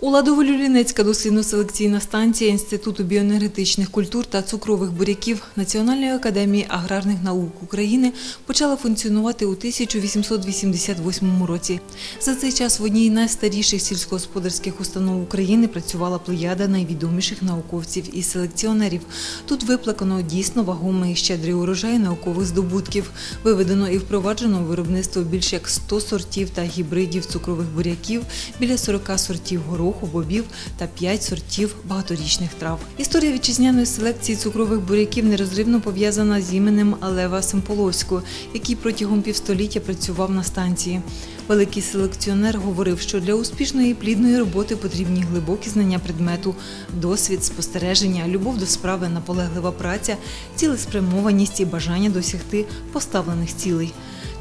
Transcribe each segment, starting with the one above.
У Ладово-Люлінецька дослідно-селекційна станція Інституту біоенергетичних культур та цукрових буряків Національної академії аграрних наук України почала функціонувати у 1888 році. За цей час в одній найстаріших сільськогосподарських установ України працювала плеяда найвідоміших науковців і селекціонерів. Тут виплакано дійсно вагомий щедрий урожай наукових здобутків. Виведено і впроваджено виробництво більш як 100 сортів та гібридів цукрових буряків, біля 40 сортів гороху, бобів та 5 сортів багаторічних трав. Історія вітчизняної селекції цукрових буряків нерозривно пов'язана з іменем Лева Семполовського, який протягом півстоліття працював на станції. Великий селекціонер говорив, що для успішної і плідної роботи потрібні глибокі знання предмету, досвід, спостереження, любов до справи, наполеглива праця, цілеспрямованість і бажання досягти поставлених цілей.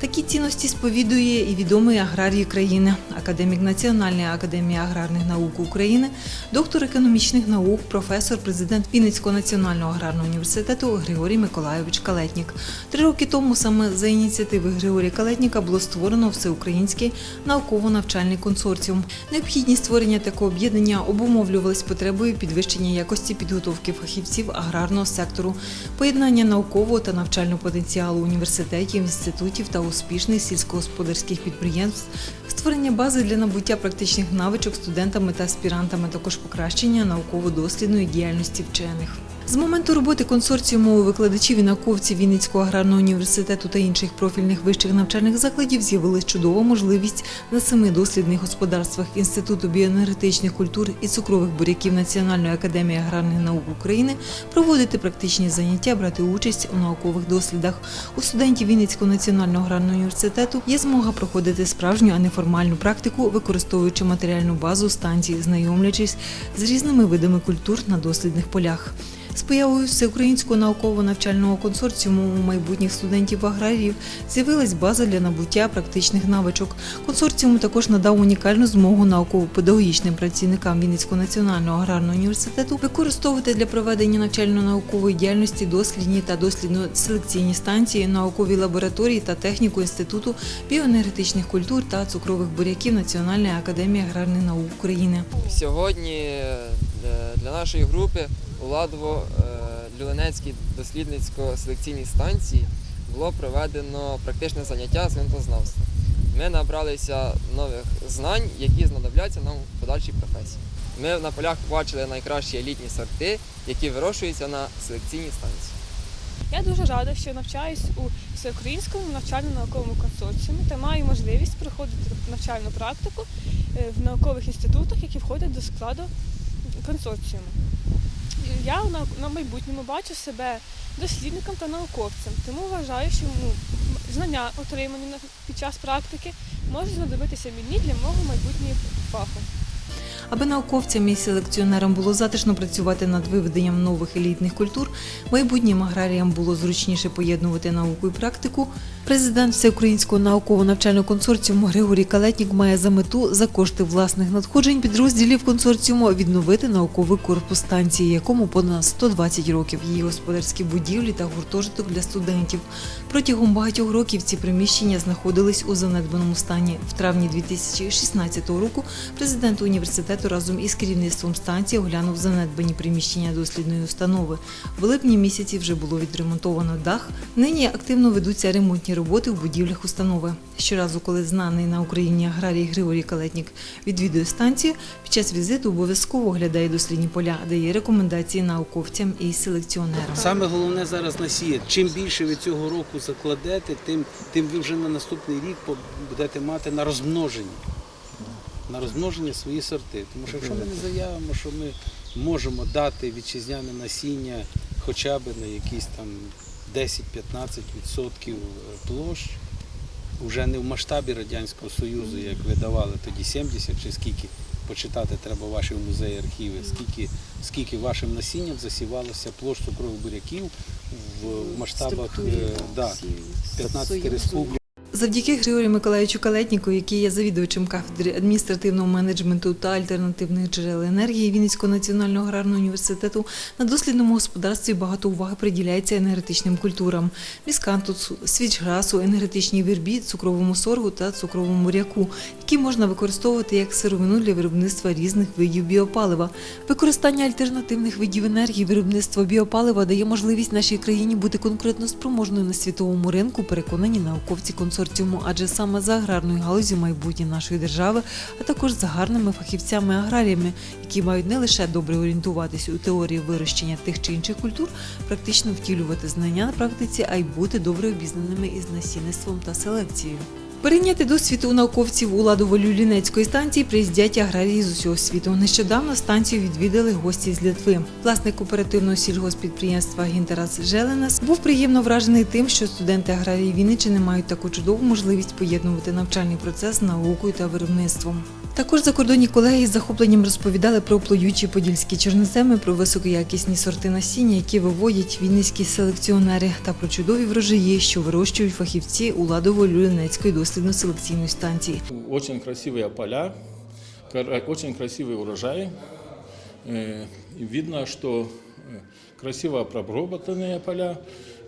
Такі цінності сповідує і відомий аграрій країни, академік Національної академії аграрних наук України, доктор економічних наук, професор, президент Вінницького національного аграрного університету Григорій Миколайович Калетнік. Три роки тому саме за ініціативи Григорія Калетніка було створено всеукраїнський науково-навчальний консорціум. Необхідність створення такого об'єднання обумовлювалась потребою підвищення якості підготовки фахівців аграрного сектору, поєднання наукового та навчального потенціалу університетів, інститутів та успішних сільськогосподарських підприємств, створення бази для набуття практичних навичок студентами та аспірантами, також покращення науково-дослідної діяльності вчених. З моменту роботи консорціуму викладачів і науковців Вінницького аграрного університету та інших профільних вищих навчальних закладів з'явилась чудова можливість на семи дослідних господарствах Інституту біоенергетичних культур і цукрових буряків Національної академії аграрних наук України проводити практичні заняття, брати участь у наукових дослідах. У студентів Вінницького національного аграрного університету є змога проходити справжню, а не формальну практику, використовуючи матеріальну базу станції, знайомлячись з різними видами культур на дослідних полях. З появою всеукраїнського науково-навчального консорціуму у майбутніх студентів-аграріїв з'явилась база для набуття практичних навичок. Консорціум також надав унікальну змогу науково-педагогічним працівникам Вінницького національного аграрного університету використовувати для проведення навчально-наукової діяльності дослідні та дослідно-селекційні станції, наукові лабораторії та техніку Інституту біоенергетичних культур та цукрових буряків Національної академії аграрних наук України. Сьогодні е, для нашої групи у Ладово е, дослідницько-селекційній станції було проведено практичне заняття з ґрунтознавства. Ми набралися нових знань, які знадобляться нам в подальшій професії. Ми на полях побачили найкращі елітні сорти, які вирощуються на селекційній станції. Я дуже рада, що навчаюсь у всеукраїнському навчально-науковому консорціумі та маю можливість проходити навчальну практику е, в наукових інститутах, які входять до складу консорціуму. Я на, на майбутньому бачу себе дослідником та науковцем, тому вважаю, що ну, знання, отримані під час практики, можуть знадобитися мені для мого майбутнього фаху. Аби науковцям і селекціонерам було затишно працювати над виведенням нових елітних культур, майбутнім аграріям було зручніше поєднувати науку і практику. Президент Всеукраїнського науково-навчального консорціуму Григорій Калетнік має за мету за кошти власних надходжень підрозділів консорціуму відновити науковий корпус станції, якому понад 120 років. Її господарські будівлі та гуртожиток для студентів. Протягом багатьох років ці приміщення знаходились у занедбаному стані. В травні 2016 року президент університету разом із керівництвом станції оглянув занедбані приміщення дослідної установи. В липні місяці вже було відремонтовано дах. Нині активно ведуться ремонтні роботи в будівлях установи. Щоразу, коли знаний на Україні аграрій Григорій Калетнік відвідує станцію, під час візиту обов'язково оглядає дослідні поля, дає рекомендації науковцям і селекціонерам. Саме головне зараз насіяти. Чим більше ви цього року закладете, тим, тим ви вже на наступний рік будете мати на розмноження. На розмноження свої сорти. Тому що якщо ми не заявимо, що ми можемо дати вітчизняне насіння хоча б на якісь там 10-15% площ, вже не в масштабі Радянського Союзу, як ви давали тоді 70 чи скільки, почитати треба ваші музеї архіви, скільки, скільки вашим насінням засівалося площ цукрових буряків в масштабах е, да, 15 республік. Завдяки Григорію Миколаївичу Калетніку, який є завідувачем кафедри адміністративного менеджменту та альтернативних джерел енергії Вінницького національного аграрного університету, на дослідному господарстві багато уваги приділяється енергетичним культурам: місканту, свічграсу, енергетичній вірбі, цукровому соргу та цукровому буряку, які можна використовувати як сировину для виробництва різних видів біопалива. Використання альтернативних видів енергії, виробництво біопалива дає можливість нашій країні бути конкурентно спроможною на світовому ринку, переконані науковці консорціуму, адже саме за аграрною галузі майбутнє нашої держави, а також за гарними фахівцями-аграріями, які мають не лише добре орієнтуватись у теорії вирощення тих чи інших культур, практично втілювати знання на практиці, а й бути добре обізнаними із насінництвом та селекцією. Перейняти досвід у науковців у Ладово-Люлінецької станції приїздять аграрії з усього світу. Нещодавно станцію відвідали гості з Литви. Власник кооперативного сільгоспідприємства Гінтерас Желенас був приємно вражений тим, що студенти аграрії Вінниччини мають таку чудову можливість поєднувати навчальний процес з наукою та виробництвом. Також закордонні колеги з захопленням розповідали про плодючі подільські чорноземи, про високоякісні сорти насіння, які виводять вінницькі селекціонери, та про чудові врожаї, що вирощують фахівці у Ладово-Люлінецької дослідно-селекційної станції. Очень красивые поля, кра- очень красивый урожай. Э, и Видно, что э, красиво обработанные поля,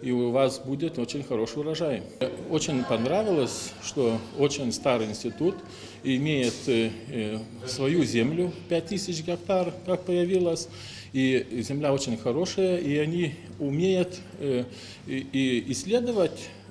и у вас будет очень хороший урожай. Э, Очень понравилось, что очень старый институт имеет э, э, свою землю, 5000 гектар, как появилось, и земля очень хорошая, и они умеют э, и- и исследовать э,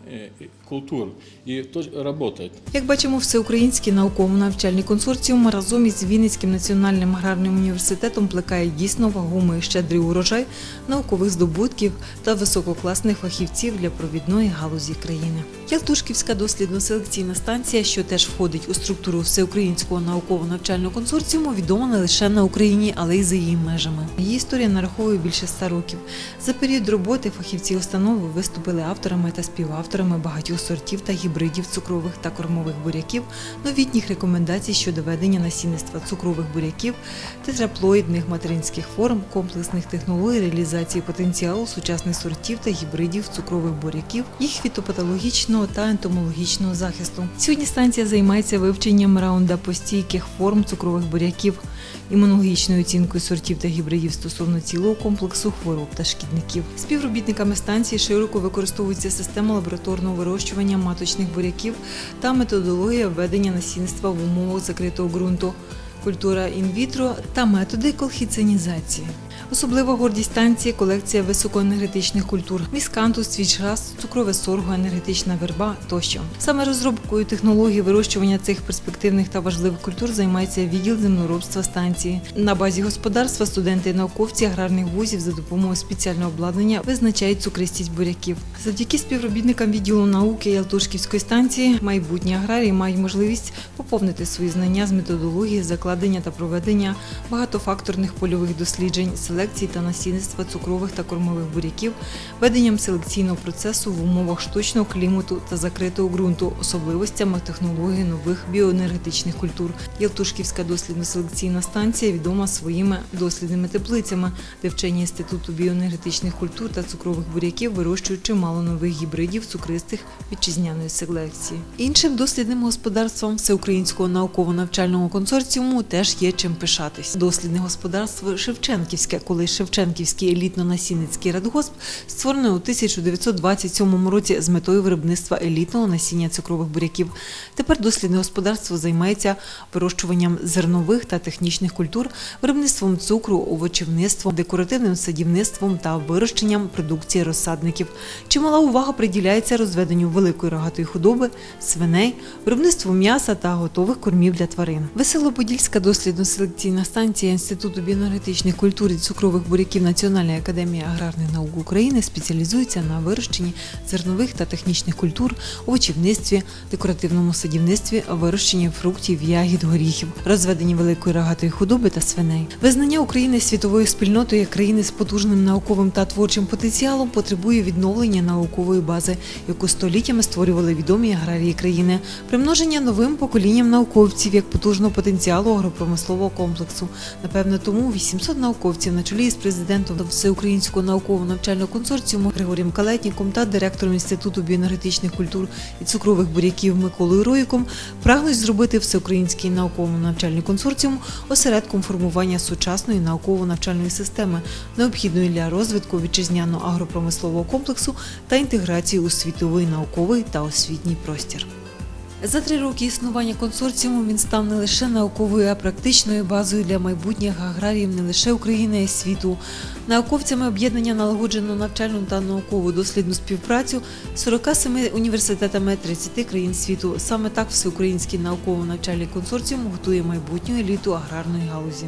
культур и тоже работать. Як бачимо, всеукраїнський науково-навчальний консорціум разом із Вінницьким національним аграрним університетом плекає дійсно вагомий і щедрий урожай наукових здобутків та висококласних фахівців для провідної галузі країни. Ялтушківська дослідно-селекційна станція, що теж входить у структуру всеукраїнського науково-навчального консорціуму, відома не лише на Україні, але й за її межами. Її історія нараховує більше ста років. За період роботи фахівці установи виступили авторами та співавторами багатьох сортів та гібридів цукрових та кормових буряків, новітніх рекомендацій щодо ведення насінництва цукрових буряків, тетраплоїдних материнських форм, комплексних технологій реалізації потенціалу сучасних сортів та гібридів цукрових буряків, їх фітопатологічного та ентомологічного захисту. Сьогодні станція займається вивченням раунда постійких форм цукрових буряків, імунологічною оцінкою сортів та гібридів стосовно цілого комплексу хвороб та шкідників. Співробітниками станції широко використовується система лабораторного вирощування маточних буряків та методологія введення насінства в умовах закритого ґрунту, культура інвітро та методи колхіцинізації. Особлива гордість станції колекція високоенергетичних культур міскантус, свічгаз, цукрове сорго, енергетична верба тощо. Саме розробкою технології вирощування цих перспективних та важливих культур займається відділ землеробства станції. На базі господарства студенти і науковці аграрних вузів за допомогою спеціального обладнання визначають цукристість буряків. Завдяки співробітникам відділу науки Ялтушківської станції майбутні аграрії мають можливість поповнити свої знання з методології закладення та проведення багатофакторних польових досліджень, селекції та насінництва цукрових та кормових буряків, веденням селекційного процесу в умовах штучного клімату та закритого ґрунту, особливостями технології нових біоенергетичних культур. Ялтушківська дослідно-селекційна станція відома своїми дослідними теплицями, де вчені інституту біоенергетичних культур та цукрових буряків вирощують чимало нових гібридів цукристих вітчизняної селекції. Іншим дослідним господарством всеукраїнського науково-навчального консорціуму теж є чим пишатись. Дослідне господарство Шевченківське, коли Шевченківський елітно-насінницький радгосп, створене у 1927 році з метою виробництва елітного насіння цукрових буряків. Тепер дослідне господарство займається вирощуванням зернових та технічних культур, виробництвом цукру, овочівництвом, декоративним садівництвом та вирощенням продукції розсадників. Чимала увага приділяється розведенню великої рогатої худоби, свиней, виробництву м'яса та готових кормів для тварин. Веселоподільська дослідно-селекційна станція Інституту біоенергетичних культур і цукрових буряків Національної академії аграрних наук України спеціалізується на вирощенні зернових та технічних культур, овочівництві, декоративному садівництві, вирощенні фруктів, ягід, горіхів, розведенні великої рогатої худоби та свиней. Визнання України світовою спільнотою як країни з потужним науковим та творчим потенціалом потребує відновлення наукової бази, яку століттями створювали відомі аграрії країни, примноження новим поколінням науковців як потужного потенціалу агропромислового комплексу. Напевно, тому 800 науковців на чолі з президентом Всеукраїнського науково-навчального консорціуму Григорієм Калетніком та директором Інституту біоенергетичних культур і цукрових буряків Миколою Роїком прагнуть зробити Всеукраїнський науково-навчальний консорціум осередком формування сучасної науково-навчальної системи, необхідної для розвитку вітчизняного агропромислового комплексу та інтеграції у світовий науковий та освітній простір. За три роки існування консорціуму він став не лише науковою, а практичною базою для майбутніх аграріїв не лише України, а й світу. Науковцями об'єднання налагоджено навчальну та наукову дослідну співпрацю з 47 університетами 30 країн світу. Саме так всеукраїнський науково-навчальний консорціум готує майбутню еліту аграрної галузі.